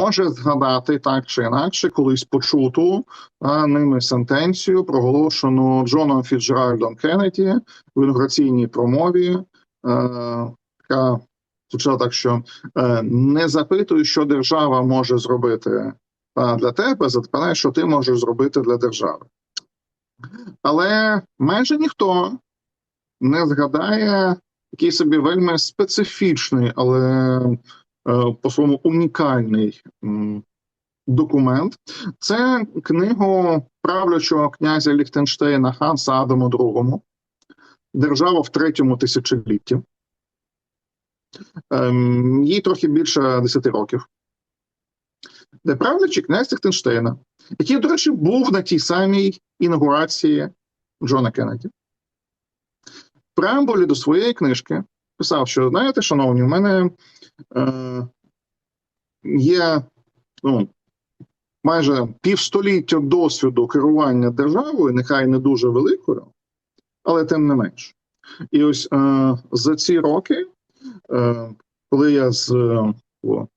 може згадати так чи інакше колись почуту а, ними сентенцію, проголошену Джоном Фіджеральдом Кеннеді в інаугураційній промові, е, яка звучала так, що е, не запитуй, що держава може зробити для тебе, запитай, що ти можеш зробити для держави. Але майже ніхто не згадає такий собі вельми специфічний, але е, по своєму унікальний документ. Це книгу правлячого князя Ліхтенштейна Ханса Адаму II Держава в третьому тисячолітті. Ем, їй трохи більше 10 років. Де правлячий князь Ліхтенштейна, який, до речі, був на тій самій інаугурації Джона Кеннеді. В преамбулі до своєї книжки писав, що знаєте, шановні, у мене е, є ну, майже півстоліття досвіду керування державою, нехай не дуже великою, але тим не менш. І ось е, за ці роки, е, коли я з е,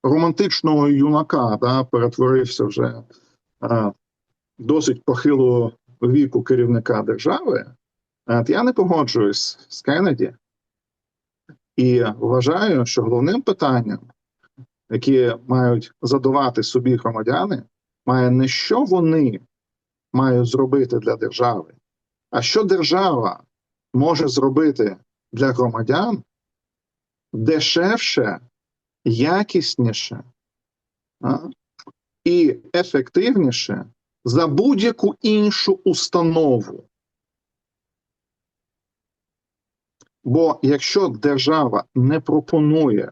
романтичного юнака да, перетворився вже е, досить похилого віку керівника держави, От я не погоджуюсь з Кеннеді і вважаю, що головним питанням, яке мають задавати собі громадяни, має не що вони мають зробити для держави, а що держава може зробити для громадян дешевше, якісніше а, і ефективніше за будь-яку іншу установу. Бо якщо держава не пропонує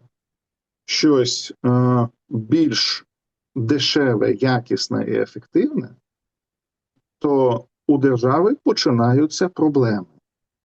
щось е, більш дешеве, якісне і ефективне, то у держави починаються проблеми.